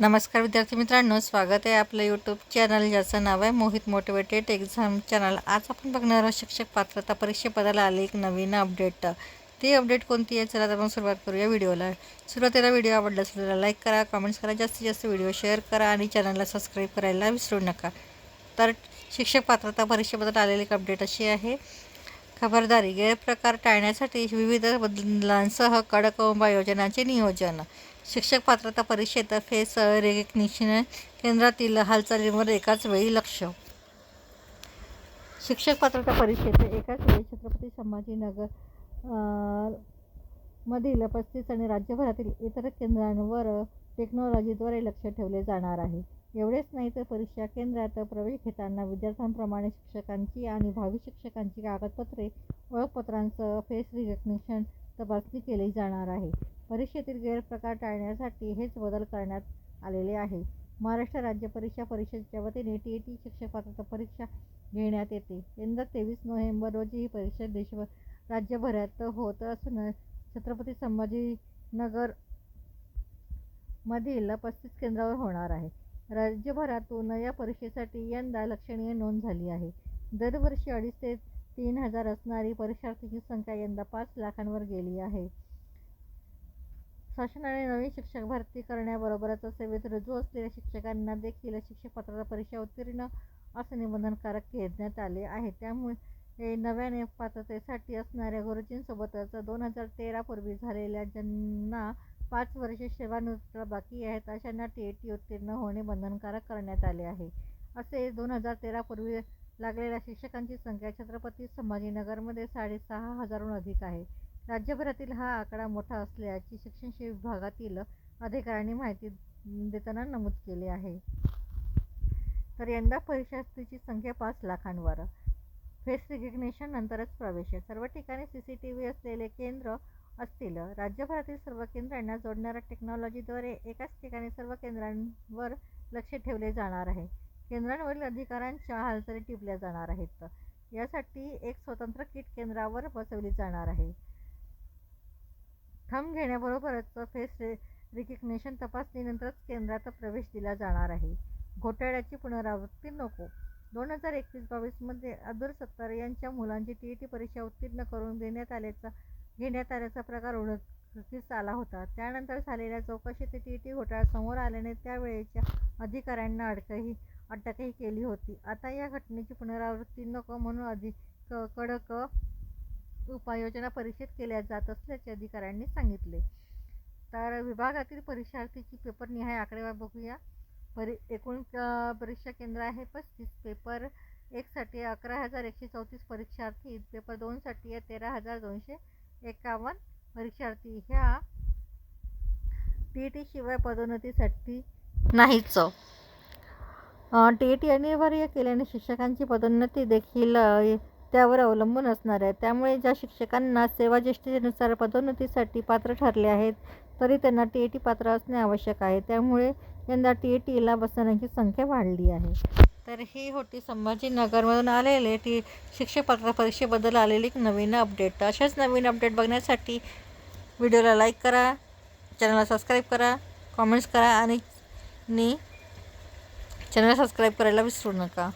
नमस्कार विद्यार्थी मित्रांनो स्वागत आहे आपलं यूट्यूब चॅनल ज्याचं नाव आहे मोहित मोटिवेटेड एक्झाम चॅनल. आज आपण बघणार आहोत शिक्षक पात्रता परीक्षेपदाला आले एक नवीन अपडेट ती अपडेट कोणती आहे? चला तर आपण सुरुवात करूया व्हिडिओला. सुरुवातीला व्हिडिओ आवडला असेल तर लाईक करा कमेंट्स करा जास्तीत जास्त व्हिडिओ शेअर करा आणि चॅनलला सबस्क्राईब करायला विसरू नका. तर शिक्षक पात्रता परीक्षेबद्दल आलेली एक अपडेट अशी आहे. खबरदारी गैरप्रकार टाळण्यासाठी विविध बदलांसह कडक उपाययोजनांचे नियोजन. शिक्षक पात्रता परीक्षेत फेस रेकग्निशन केंद्रातील हालचालींवर एकाच वेळी लक्ष. शिक्षक पात्रता परीक्षेत एकाच वेळी छत्रपती संभाजीनगर मधील पस्तीस आणि राज्यभरातील इतर केंद्रांवर टेक्नॉलॉजीद्वारे लक्ष ठेवले जाणार आहे. एवढेच नाही तर परीक्षा केंद्रात प्रवेश घेताना विद्यार्थ्यांप्रमाणे शिक्षकांची आणि भावी शिक्षकांची कागदपत्रे ओळखपत्रांसह फेस रिकग्निशन तपासणी केली जाणार आहे. परीक्षेतील गैरप्रकार टाळण्यासाठी हेच बदल करण्यात आलेले आहे. महाराष्ट्र राज्य परीक्षा परिषदेच्या वतीने टी ई टी शिक्षक पात्रता परीक्षा घेण्यात येते. यंदा तेवीस नोव्हेंबर रोजी ही परीक्षा देशभर राज्यभरात होत असून छत्रपती संभाजीनगर मधील पस्तीस केंद्रावर होणार आहे. राज्यभरातून या परीक्षेसाठी यंदा लक्षणीय नोंद झाली आहे. दरवर्षी अडीच ते तीन हजार असणारी परीक्षार्थीची संख्या यंदा पाच लाखांवर गेली आहे. शासनाने नवीन शिक्षक भरती करण्याबरोबरच सेवेत रुजू असलेल्या शिक्षकांना देखील शिक्षक पात्रता परीक्षा उत्तीर्ण असे निबंधनकारक घेण्यात आले आहे. त्यामुळे हे नव्याने पात्रतेसाठी असणाऱ्या गुरुजींसोबतच दोन हजार तेरापूर्वी झालेल्या ज्यांना पाच वर्षे सेवानिवृत्त बाकी आहेत अशांना टी ए टी उत्तीर्ण होणे बंधनकारक करण्यात आले आहे. असे दोन हजार तेरापूर्वी लागलेल्या शिक्षकांची संख्या छत्रपती संभाजीनगरमध्ये साडेसहा हजारहून अधिक आहे. राज्यभरातील हा आकडा मोठा असल्याची शिक्षण विभागातील अधिकाऱ्यांनी माहिती देताना नमूद केले आहे. तर यंदा परीक्षार्थीची संख्या पाच लाखांवर. फेस रिकग्नेशन नंतरच प्रवेश आहे. सर्व ठिकाणी सी सी टी व्ही असलेले केंद्र असतील. राज्यभरातील सर्व केंद्रांना जोडणाऱ्या टेक्नॉलॉजीद्वारे एकाच ठिकाणी सर्व केंद्रांवर लक्ष ठेवले जाणार आहे. केंद्रांवरील अधिकाऱ्यांच्या हालचाली टिपल्या जाणार आहेत. यासाठी एक स्वतंत्र किट केंद्रावर बसवली जाणार आहे. थंब घेण्याबरोबरच फेस रे रिकग्नेशन तपासणीनंतरच केंद्रात प्रवेश दिला जाणार आहे. घोटाळ्याची पुनरावृत्ती नको. दोन हजार एकवीस बावीसमध्ये अब्दुल सत्तार यांच्या मुलांची टी ई टी परीक्षा उत्तीर्ण करून देण्यात आल्याचा घेण्यात आल्याचा प्रकार उघडकीस आला होता. त्यानंतर झालेल्या चौकशीत टी ई टी घोटाळा समोर आल्याने त्यावेळेच्या अधिकाऱ्यांना अडकही अटकही केली होती. आता या घटनेची पुनरावृत्ती नको म्हणून अधिक कडक उपाययोजना परीक्षेत केल्या जात असल्याचे अधिकाऱ्यांनी सांगितले. तर विभागातील परीक्षार्थीची पेपर निहाय आकडेवारी बघूया. परी एकूण परीक्षा केंद्र आहे पस्तीस. पेपर एकसाठी अकरा हजार एकशे चौतीस परीक्षार्थी पेपर दोनसाठी तेरा हजार दोनशे एकावन्न परीक्षार्थी ह्या टी टी शिवाय पदोन्नतीसाठी नाहीच. टी टी अनिवार्य केल्याने शिक्षकांची पदोन्नती देखील त्यावर अवलंबून असणार आहे. त्यामुळे ज्या शिक्षकांना सेवाज्येष्ठतेनुसार पदोन्नतीसाठी पात्र ठरले आहेत तरी त्यांना टी ए टी पात्र असणे आवश्यक आहे. त्यामुळे यंदा टी ए टीला बसण्याची संख्या वाढली आहे. तर ही होती संभाजीनगरमधून आलेले ती शिक्षक पात्र परीक्षेबद्दल आलेली एक नवीन अपडेट अशाच नवीन अपडेट बघण्यासाठी व्हिडिओला लाईक करा चॅनलला सबस्क्राईब करा कॉमेंट्स करा आणि नी चॅनलला सबस्क्राईब करायला विसरू नका.